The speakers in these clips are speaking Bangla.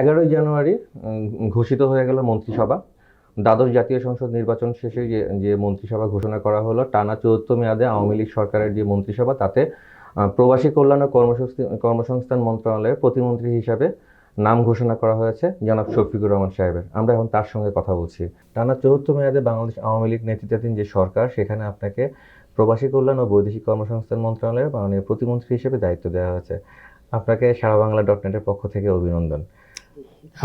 এগারোই জানুয়ারি ঘোষিত হয়ে গেল মন্ত্রিসভা। দ্বাদশ জাতীয় সংসদ নির্বাচন শেষে যে যে মন্ত্রিসভা ঘোষণা করা হলো, টানা চতুর্থ মেয়াদে আওয়ামী লীগ সরকারের যে মন্ত্রিসভা, তাতে প্রবাসী কল্যাণ ও কর্মসংস্থান কর্মসংস্থান মন্ত্রণালয়ের প্রতিমন্ত্রী হিসাবে নাম ঘোষণা করা হয়েছে জনাব শফিকুর রহমান সাহেবের। আমরা এখন তার সঙ্গে কথা বলছি। টানা চতুর্থ মেয়াদে বাংলাদেশ আওয়ামী লীগ নেতৃত্বাধীন যে সরকার, সেখানে আপনাকে প্রবাসী কল্যাণ ও বৈদেশিক কর্মসংস্থান মন্ত্রণালয়ের মাননীয় প্রতিমন্ত্রী হিসেবে দায়িত্ব দেওয়া হয়েছে। আপনাকে সারা বাংলা ডট নেটের পক্ষ থেকে অভিনন্দন।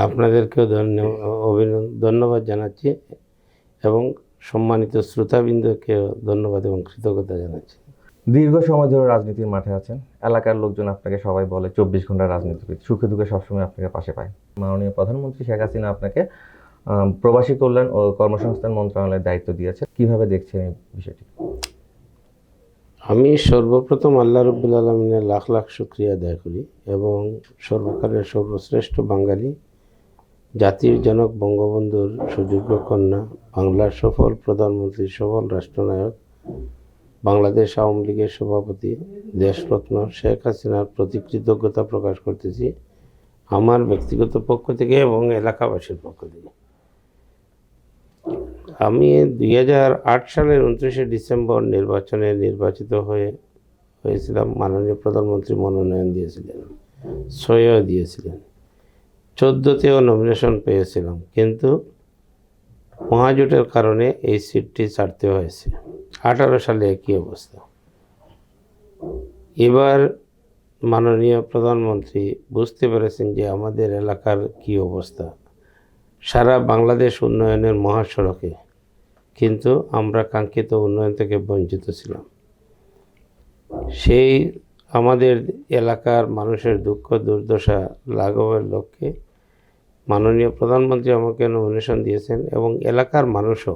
আপনাদেরকেও ধন্য অভিনন্দন ধন্যবাদ জানাচ্ছি এবং সম্মানিত শ্রোতাবৃন্দকেও ধন্যবাদ এবং কৃতজ্ঞতা জানাচ্ছি। দীর্ঘ সময় ধরে রাজনীতির মাঠে আছেন। এলাকার লোকজন আপনাকে সবাই বলে চব্বিশ ঘণ্টা রাজনীতিবিদ। সুখে দুঃখে সবসময় আপনাকে পাশে পায়। মাননীয় প্রধানমন্ত্রী শেখ হাসিনা আপনাকে প্রবাসী কল্যাণ ও কর্মসংস্থান মন্ত্রণালয়ের দায়িত্ব দিয়েছে কীভাবে দেখছেন এই বিষয়টি? আমি সর্বপ্রথম আল্লাহ রব্বুল আলমিনের লাখ লাখ শুক্রিয়া আদায় করি এবং সর্বকালের সর্বশ্রেষ্ঠ বাঙালি, জাতির জনক, বঙ্গবন্ধুর সুযোগ্য কন্যা, বাংলার সফল প্রধানমন্ত্রী, সফল রাষ্ট্রনায়ক, বাংলাদেশ আওয়ামী লীগের সভাপতি, দেশরত্ন শেখ হাসিনার প্রতি কৃতজ্ঞতা প্রকাশ করতেছি আমার ব্যক্তিগত পক্ষ থেকে এবং এলাকাবাসীর পক্ষ থেকে। আমি দুই হাজার আট সালের উনত্রিশে ডিসেম্বর নির্বাচনে নির্বাচিত হয়ে, হয়েছিলাম, মাননীয় প্রধানমন্ত্রী মনোনয়ন দিয়েছিলেন, সইও দিয়েছিলেন, চোদ্দোতেও নমিনেশন পেয়েছিলাম, কিন্তু মহাজোটের কারণে এই সিটটি ছাড়তে হয়েছে। আঠারো সালে একই অবস্থা। এবার মাননীয় প্রধানমন্ত্রী বুঝতে পেরেছেন যে আমাদের এলাকার কি অবস্থা। সারা বাংলাদেশ উন্নয়নের মহাসড়কে কিন্তু আমরা কাঙ্ক্ষিত উন্নয়ন থেকে বঞ্চিত ছিলাম। সেই আমাদের এলাকার মানুষের দুঃখ, দুর্দশা লাঘবের লক্ষ্যে মাননীয় প্রধানমন্ত্রী আমাকে নমিনেশন দিয়েছেন এবং এলাকার মানুষও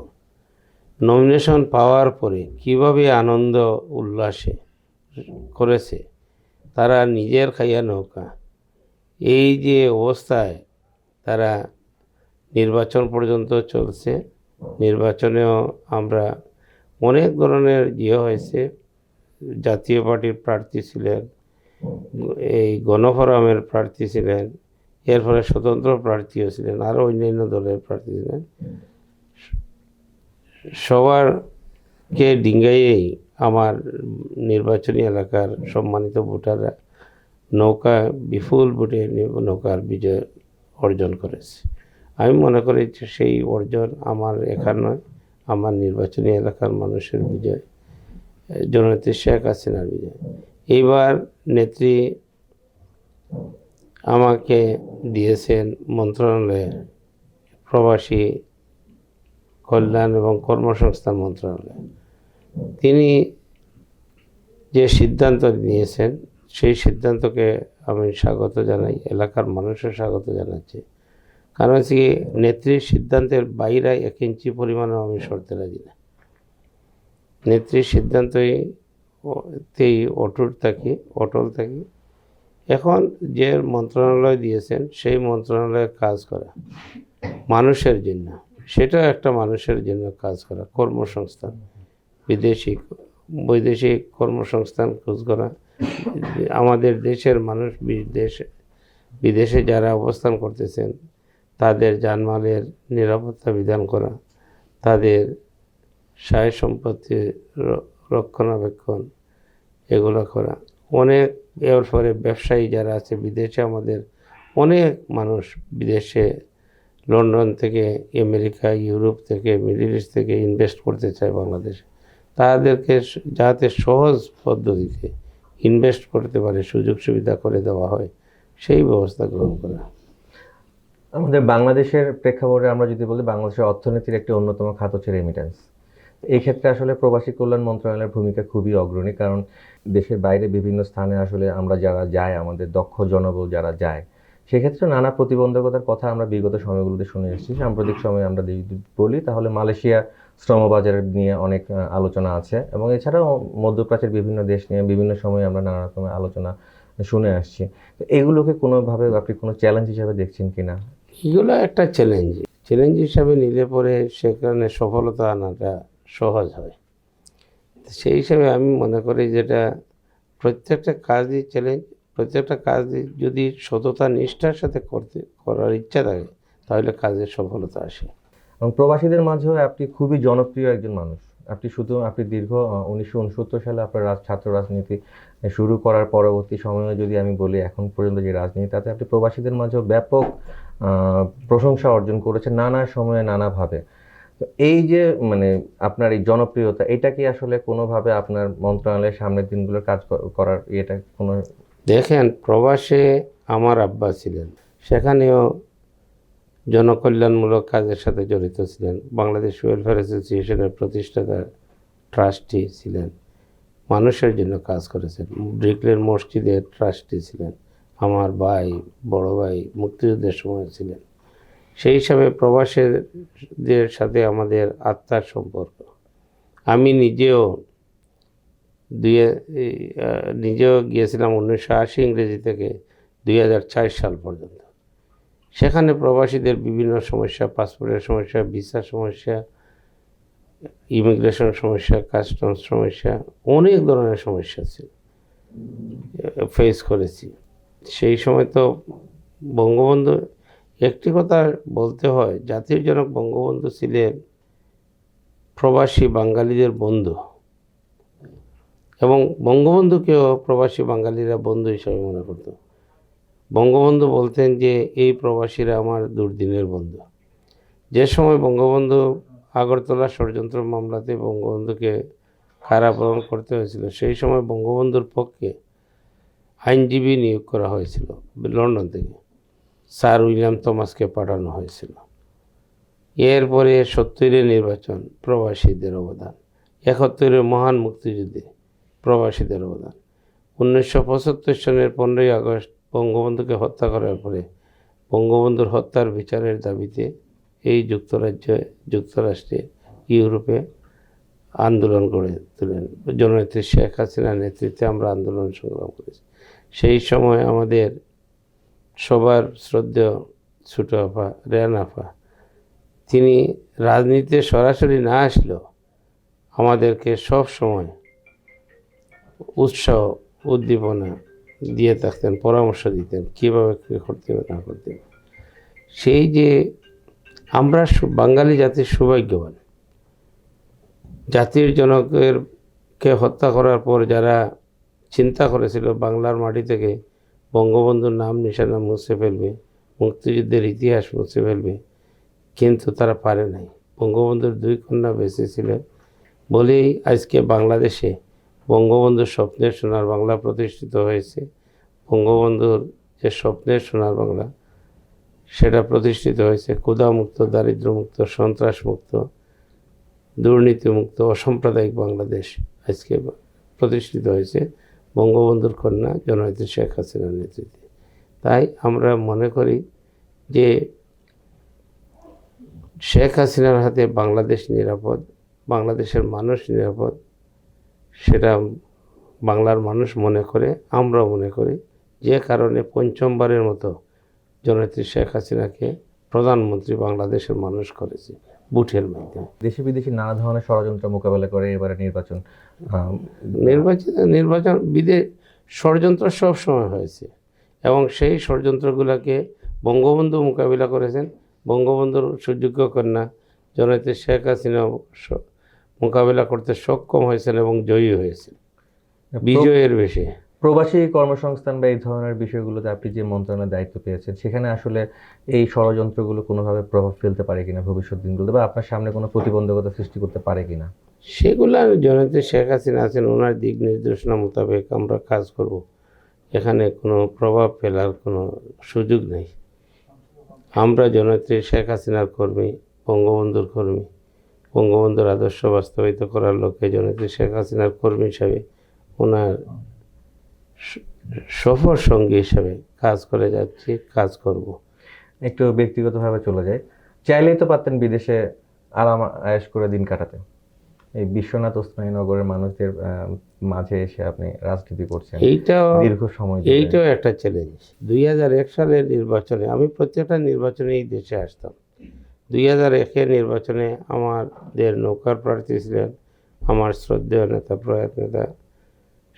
নমিনেশন পাওয়ার পরে কীভাবে আনন্দ, উল্লাসে করেছে, তারা নিজের খাইয়া নৌকা। এই যে অবস্থায় তারা নির্বাচন পর্যন্ত চলছে নির্বাচনেও আমরা অনেক ধরনের ইয়ে হয়েছে। জাতীয় পার্টির প্রার্থী ছিলেন, এই গণফোরামের প্রার্থী ছিলেন, এর ফলে স্বতন্ত্র প্রার্থীও ছিলেন আরও অন্যান্য দলের প্রার্থী ছিলেন। সবারকে ডিঙ্গাইয়েই আমার নির্বাচনী এলাকার সম্মানিত ভোটাররা নৌকা, বিপুল ভোটে নৌকার বিজয় অর্জন করেছে। আমি মনে করি যে সেই অর্জন আমার এখান নয়, আমার নির্বাচনী এলাকার মানুষের বিজয়, জননেত্রী শেখ হাসিনার বিজয়। এইবার নেত্রী আমাকে দিয়েছেন মন্ত্রণালয়ে প্রবাসী কল্যাণ এবং কর্মসংস্থান মন্ত্রণালয়। তিনি যে সিদ্ধান্ত নিয়েছেন, সেই সিদ্ধান্তকে আমি স্বাগত জানাই, এলাকার মানুষও স্বাগত জানাচ্ছি। কারণ হচ্ছে কি নেত্রীর সিদ্ধান্তের বাইরে এক ইঞ্চি পরিমাণও আমি সরতে রাজি না। নেত্রীর সিদ্ধান্তই তেই অটুট থাকি, অটল থাকি। এখন যে মন্ত্রণালয় দিয়েছেন, সেই মন্ত্রণালয়ে কাজ করা মানুষের জন্য সেটা একটা মানুষের জন্য কাজ করা, কর্মসংস্থান, বিদেশি, বৈদেশিক কর্মসংস্থান খোঁজ করা। আমাদের দেশের মানুষ, বিদেশে বিদেশে যারা অবস্থান করতেছেন তাদের জানমালের নিরাপত্তা বিধান করা, তাদের সায় সম্পত্তি রক্ষণাবেক্ষণ এগুলো করা। অনেক, এর ফলে ব্যবসায়ী যারা আছে, বিদেশে আমাদের অনেক মানুষ বিদেশে লন্ডন থেকে, আমেরিকা, ইউরোপ থেকে, মিডিল ইস্ট থেকে ইনভেস্ট করতে চায় বাংলাদেশে। তাদেরকে যাতে সহজ পদ্ধতিতে ইনভেস্ট করতে পারে, সুযোগ সুবিধা করে দেওয়া হয়, সেই ব্যবস্থা গ্রহণ করা। আমাদের বাংলাদেশের প্রেক্ষাপটে আমরা যদি বলি, বাংলাদেশের অর্থনীতির একটি অন্যতম খাত হচ্ছে রেমিটেন্স এই ক্ষেত্রে আসলে প্রবাসী কল্যাণ মন্ত্রণালয়ের ভূমিকা খুবই অগ্রণী, কারণ দেশের বাইরে বিভিন্ন স্থানে আসলে আমরা যারা যাই আমাদের দক্ষ জনবল যারা যায়, সেক্ষেত্রে নানা প্রতিবন্ধকতার কথা আমরা বিগত সময়গুলোতে শুনে এসেছি। সাম্প্রতিক সময়ে আমরা যদি বলি, তাহলে মালয়েশিয়া শ্রমবাজার নিয়ে অনেক আলোচনা আছে এবং এছাড়াও মধ্যপ্রাচ্যের বিভিন্ন দেশ নিয়ে বিভিন্ন সময়ে আমরা নানা রকমের আলোচনা শুনে আসছি। তো এগুলোকে কোনোভাবে আপনি কোনো চ্যালেঞ্জ হিসাবে দেখছেন কিনা? এগুলো একটা চ্যালেঞ্জ চ্যালেঞ্জ হিসাবে নিলে পরে সেখানে সফলতা আনাটা সহজ হয়। সেই হিসাবে আমি মনে করি যেটা প্রত্যেকটা কাজই চ্যালেঞ্জ প্রত্যেকটা কাজ যদি সততা, নিষ্ঠার সাথে করতে, করার ইচ্ছা থাকে, তাহলে কাজের সফলতা আসে। এবং প্রবাসীদের মাঝেও আপনি খুবই জনপ্রিয় একজন মানুষ। আপনি শুধু আপনি দীর্ঘ উনিশশো উনসত্তর সালে আপনার ছাত্র রাজনীতি শুরু করার পরবর্তী সময়ে যদি আমি বলি, এখন পর্যন্ত যে রাজনীতি তাতে আপনি প্রবাসীদের মাঝেও ব্যাপক প্রশংসা অর্জন করেছে নানা সময়ে, নানাভাবে। তো এই যে মানে আপনার এই জনপ্রিয়তা, এটা কি আসলে কোনোভাবে আপনার মন্ত্রণালয়ের সামনের দিনগুলো কাজ করার এটা কোনো দেখেন, প্রবাসে আমার আব্বা ছিলেন। সেখানেও জনকল্যাণমূলক কাজের সাথে জড়িত ছিলেন। বাংলাদেশ ওয়েলফেয়ার অ্যাসোসিয়েশনের প্রতিষ্ঠাতা, ট্রাস্টি ছিলেন। মানুষের জন্য কাজ করেছেন। ব্রিকলেন মসজিদের ট্রাস্টি ছিলেন। আমার ভাই বড় ভাই মুক্তিযুদ্ধের সময় ছিলেন। সেই হিসাবে প্রবাসীদের সাথে আমাদের আত্মার সম্পর্ক। আমি নিজেও এই, নিজেও গিয়েছিলাম উনিশশো আশি ইংরেজি থেকে দুই হাজার চার সাল পর্যন্ত। সেখানে প্রবাসীদের বিভিন্ন সমস্যা পাসপোর্টের সমস্যা ভিসা সমস্যা ইমিগ্রেশন সমস্যা কাস্টমস সমস্যা অনেক ধরনের সমস্যা ছিল ফেস করেছি। সেই সময় তো বঙ্গবন্ধু, একটি কথা বলতে হয়, জাতির জনক বঙ্গবন্ধু ছিলেন প্রবাসী বাঙালিদের বন্ধু। এবং বঙ্গবন্ধুকেও প্রবাসী বাঙালিরা বন্ধু হিসাবে মনে করত। বঙ্গবন্ধু বলতেন যে, এই প্রবাসীরা আমার দুর্দিনের বন্ধু। যে সময় বঙ্গবন্ধু আগরতলা ষড়যন্ত্র মামলাতে বঙ্গবন্ধুকে কারাবরণ করতে হয়েছিল, সেই সময় বঙ্গবন্ধুর পক্ষে আইনজীবী নিয়োগ করা হয়েছিল লন্ডন থেকে। স্যার উইলিয়াম থমাসকে পাঠানো হয়েছিল। এরপরে সত্তরের নির্বাচন প্রবাসীদের অবদান, একাত্তরের মহান মুক্তিযুদ্ধে প্রবাসীদের অবদান। উনিশশো পঁচাত্তর সনের পনেরোই আগস্ট বঙ্গবন্ধুকে হত্যা করার পরে বঙ্গবন্ধুর হত্যার বিচারের দাবিতে এই যুক্তরাজ্যে, যুক্তরাষ্ট্রে ইউরোপে আন্দোলন গড়ে তোলেন। জননেত্রী শেখ হাসিনার নেতৃত্বে আমরা আন্দোলন সংগ্রাম করেছি। সেই সময় আমাদের সবার শ্রদ্ধেয় ছোটো আফা রেয়ান আফা তিনি রাজনীতিতে সরাসরি না আসলেও আমাদেরকে সব সময় উৎসাহ, উদ্দীপনা দিয়ে থাকতেন, পরামর্শ দিতেন, কীভাবে কী করতে হবে, না করতে হবে। সেই যে আমরা বাঙালি জাতির সৌভাগ্যবান, জাতির জনকের কে হত্যা করার পর যারা চিন্তা করেছিল বাংলার মাটি থেকে বঙ্গবন্ধুর নাম নিশানা মুছে ফেলবে, মুক্তিযুদ্ধের ইতিহাস মুছে ফেলবে, কিন্তু তারা পারে নাই। বঙ্গবন্ধুর দুই কন্যা বেঁচে ছিলেন বলেই আজকে বাংলাদেশে বঙ্গবন্ধুর স্বপ্নের সোনার বাংলা প্রতিষ্ঠিত হয়েছে। বঙ্গবন্ধুর যে স্বপ্নের সোনার বাংলা, সেটা প্রতিষ্ঠিত হয়েছে ক্ষুধামুক্ত, দারিদ্র্যমুক্ত, সন্ত্রাসমুক্ত, দুর্নীতিমুক্ত, অসাম্প্রদায়িক বাংলাদেশ আজকে প্রতিষ্ঠিত হয়েছে। বঙ্গবন্ধুর কন্যা জননেত্রী শেখ হাসিনার নেতৃত্বে। তাই আমরা মনে করি যে শেখ হাসিনার হাতে বাংলাদেশ নিরাপদ, বাংলাদেশের মানুষ নিরাপদ, সেটা বাংলার মানুষ মনে করে, আমরাও মনে করি। যে কারণে পঞ্চমবারের মতো জননেত্রী শেখ হাসিনাকে প্রধানমন্ত্রী বাংলাদেশের মানুষ করেছে। বুথের মাধ্যমে দেশি বিদেশি নানা ধরনের ষড়যন্ত্র মোকাবেলা করে এবারে নির্বাচন নির্বাচন নির্বাচন বিদে ষড়যন্ত্র সব সময় হয়েছে। এবং সেই ষড়যন্ত্রগুলোকে বঙ্গবন্ধু মোকাবিলা করেছেন। বঙ্গবন্ধুর সুযোগ্য কন্যা জননেত্রী শেখ হাসিনা মোকাবিলা করতে সক্ষম হয়েছেন এবং জয়ী হয়েছেন। বিজয়ের বেশি। প্রবাসী কর্মসংস্থান বা এই ধরনের বিষয়গুলোতে আপনি যে মন্ত্রণালয়ের দায়িত্ব পেয়েছেন, সেখানে আসলে এই ষড়যন্ত্রগুলো কোনোভাবে প্রভাব ফেলতে পারে কিনা ভবিষ্যৎ দিনগুলোতে বা আপনার সামনে কোনো প্রতিবন্ধকতা সৃষ্টি করতে পারে কিনা? সেগুলো জননেত্রী শেখ হাসিনা আছেন, ওনার দিক নির্দেশনা মোতাবেক আমরা কাজ করব। এখানে কোনো প্রভাব ফেলার কোনো সুযোগ নেই। আমরা জননেত্রী শেখ হাসিনার কর্মী, বঙ্গবন্ধুর কর্মী, বঙ্গবন্ধুর আদর্শ বাস্তবায়িত করার লক্ষ্যে জননেত্রী শেখ হাসিনার কর্মী হিসাবে ওনার সফর সঙ্গী হিসাবে কাজ করে যাচ্ছি কাজ করব। একটু ব্যক্তিগতভাবে চলে যায় চাইলেই তো পারতেন বিদেশে আরাম আয়েশ করে দিন কাটাতে। এই বিশ্বনাথ ওসমানীনগরের মানুষদের আহ, মাঝে এসে আপনি রাজনীতি করছেন এইটাও দীর্ঘ সময় এইটাও একটা চ্যালেঞ্জ দুই হাজার এক সালের নির্বাচনে আমি প্রত্যেকটা নির্বাচনে এই দেশে আসতাম। দুই হাজার একের নির্বাচনে আমাদের নৌকার প্রার্থী ছিলেন আমার শ্রদ্ধেয় নেতা প্রয়াত নেতা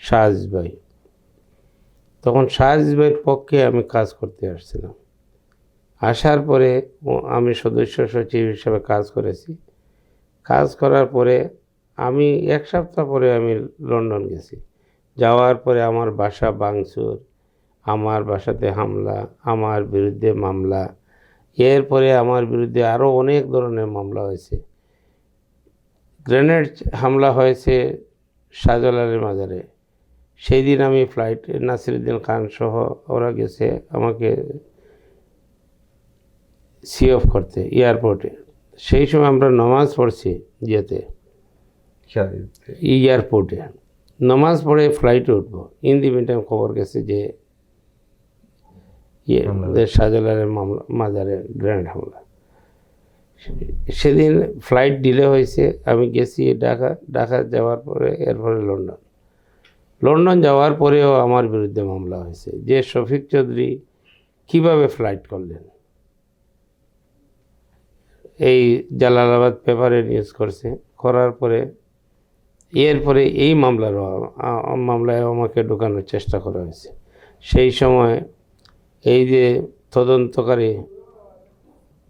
শাহজ ভাই। তখন শাহজিজ ভাইয়ের পক্ষে আমি কাজ করতে আসছিলাম। আসার পরে আমি সদস্য সচিব হিসেবে কাজ করেছি। কাজ করার পরে আমি এক সপ্তাহ পরে আমি লন্ডন গেছি। যাওয়ার পরে আমার বাসা বাংচুর, আমার বাসাতে হামলা, আমার বিরুদ্ধে মামলা, এরপরে আমার বিরুদ্ধে আরও অনেক ধরনের মামলা হয়েছে। গ্রেনেড হামলা হয়েছে শাহজালালের মাজারে। সেই দিন আমি ফ্লাইট নাসিরুদ্দিন খান সহ ওরা গেছে আমাকে সি অফ করতে এয়ারপোর্টে সেই সময় আমরা নামাজ পড়ছি যেতে। এয়ারপোর্টে নামাজ পড়ে ফ্লাইটে উঠবো। ইন দি খবর গেছে যে ইয়ে শাহজালালের মামলা মাজারে গ্র্যান্ড হামলা। সেদিন ফ্লাইট ডিলে হয়েছে। আমি গেছি ঢাকা ঢাকা যাওয়ার পরে এরপরে লন্ডন। লন্ডন যাওয়ার পরেও আমার বিরুদ্ধে মামলা হয়েছে। যে শফিক চৌধুরী কীভাবে ফ্লাইট করলেন? এই জালালাবাদ পেপারে নিউজ করছে। করার পরে, এরপরে এই মামলার মামলায় আমাকে ঢোকানোর চেষ্টা করা হয়েছে। সেই সময় এই যে তদন্তকারী,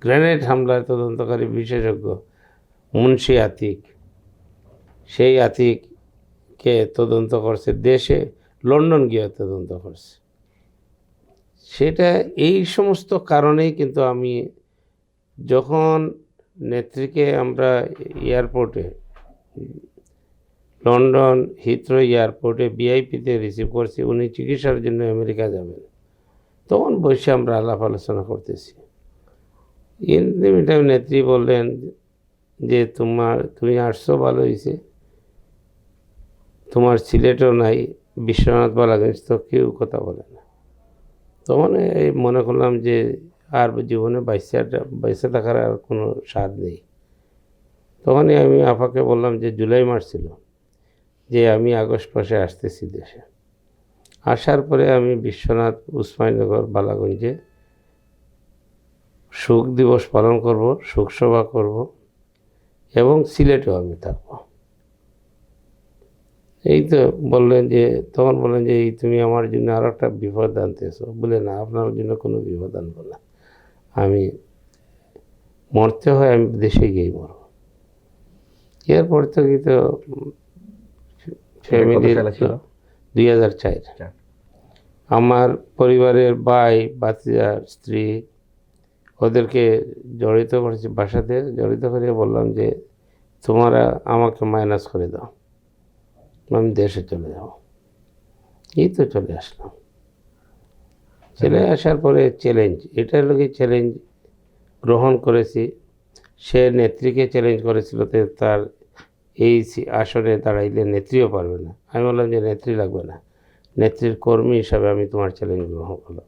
গ্রেনেড হামলার তদন্তকারী বিশেষজ্ঞ মুন্সি আতিক, সেই আতিককে তদন্ত করছে? দেশে লন্ডন গিয়ে তদন্ত করছে। সেটা এই সমস্ত কারণেই কিন্তু আমি যখন নেত্রীকে আমরা এয়ারপোর্টে, লন্ডন হিথ্রো এয়ারপোর্টে বিআইপিতে রিসিভ করছি, উনি চিকিৎসার জন্য আমেরিকা যাবেন। তখন বসে আমরা আলাপ আলোচনা করতেছি। ইন নেত্রী বললেন যে, তোমার, তুমি আসছো ভালো হয়েছে তোমার সিলেটও নাই, বিশ্বনাথ বালাগঞ্জ তো কেউ কথা বলে না। তখন এই মনে করলাম যে আর জীবনে বাইসে বাইসে থাকার আর কোনো স্বাদ নেই। তখনই আমি আপাকে বললাম যে জুলাই মাস ছিল, যে আমি আগস্ট মাসে আসতেছি দেশে। আসার পরে আমি বিশ্বনাথ উসমানীনগর বালাগঞ্জে শোক দিবস পালন করব শোকসভা করব এবং সিলেটেও আমি থাকব। এই তো বললেন যে তখন বললেন যে এই তুমি আমার জন্য আরও একটা বিপদ আনতেছো। বলে না আপনার জন্য কোনো বিপদ আনব না। আমি মরতে হয় আমি দেশে গিয়েই মরব। এরপর থেকে তো ফ্যামিলির সালে ছিল? দুই হাজার চার। চার। আমার পরিবারের ভাই বাতিজা স্ত্রী ওদেরকে জড়িত করেছি বাসাতে জড়িত করে বললাম যে তোমরা আমাকে মাইনাস করে দাও। আমি দেশে চলে যাব। এই তো চলে আসলাম। চলে আসার পরে চ্যালেঞ্জ এটার লোকে চ্যালেঞ্জ গ্রহণ করেছি। সে নেত্রীকে চ্যালেঞ্জ করেছিল তার এই আসনে দাঁড়াইলে নেত্রীও পারবে না। আমি বললাম যে নেত্রী লাগবে না। নেত্রীর কর্মী হিসাবে আমি তোমার চ্যালেঞ্জ গ্রহণ করলাম।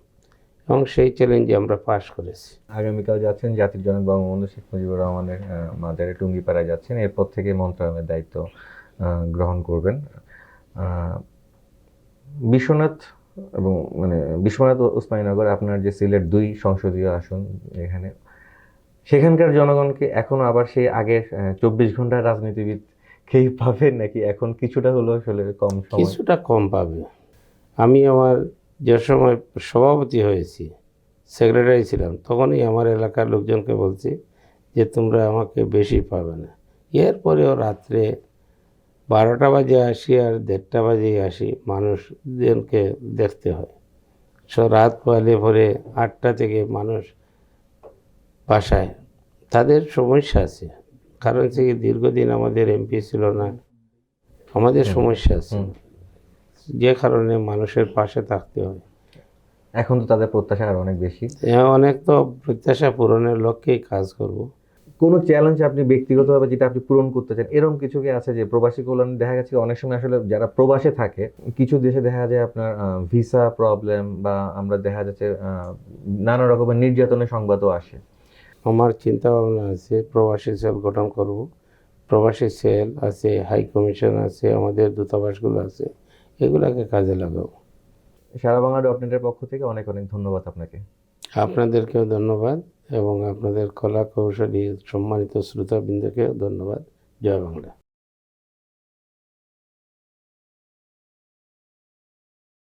এবং সেই চ্যালেঞ্জে আমরা পাশ করেছি। আগামীকাল যাচ্ছেন জাতির জনক বঙ্গবন্ধু শেখ মুজিবুর রহমানের মাজারে টুঙ্গিপাড়ায় যাচ্ছেন। এরপর থেকে মন্ত্রণালয়ের দায়িত্ব গ্রহণ করবেন। বিশ্বনাথ এবং মানে বিশ্বনাথ ও উসমানীনগর, আপনার যে সিলেট দুই সংসদীয় আসন এখানে, সেখানকার জনগণকে এখন আবার সেই আগের চব্বিশ ঘণ্টার রাজনীতিবিদ খেই পাবে নাকি? এখন কিছুটা হলেও আসলে কম কিছুটা কম পাবে। আমি আমার যে সময় সভাপতি হয়েছি, সেক্রেটারি ছিলাম, তখনই আমার এলাকার লোকজনকে বলছি যে তোমরা আমাকে বেশি পাবে না। এরপরেও রাত্রে বারোটা বাজে আসি আর দেড়টা বাজে আসি মানুষজনকে দেখতে হয়। সো রাত পালে পরে আটটা থেকে মানুষ বাসায়। তাদের সমস্যা আছে কারণ হচ্ছে কি দীর্ঘদিন আমাদের এমপি ছিল না আমাদের সমস্যা আছে। যে কারণে মানুষের পাশে থাকতে হয়। এখন তো তাদের প্রত্যাশা আর অনেক বেশি। এ অনেক তো প্রত্যাশা পূরণের লক্ষ্যেই কাজ করব। কোনো চ্যালেঞ্জ আপনি ব্যক্তিগতভাবে যেটা আপনি পূরণ করতে চান এরকম কিছু কি আছে যে প্রবাসী কল্যাণ দেখা গেছে অনেক সময় আসলে যারা প্রবাসে থাকে কিছু দেশে দেখা যায় আপনার ভিসা প্রবলেম বা আমরা দেখা যাচ্ছে নানা রকমের নির্যাতনের সংবাদও আসে। আমার চিন্তা ভাবনা আছে প্রবাসী সেল গঠন করব। প্রবাসী সেল আছে হাই কমিশন আছে আমাদের দূতাবাসগুলো আছে এগুলাকে কাজে লাগাবো। সারা বাংলা ডট নেটের পক্ষ থেকে অনেক অনেক ধন্যবাদ আপনাকে। আপনাদেরকেও ধন্যবাদ। এবং আপনাদের কলা কৌশলী সম্মানিত শ্রোতাবৃন্দকে ধন্যবাদ। জয় বাংলা।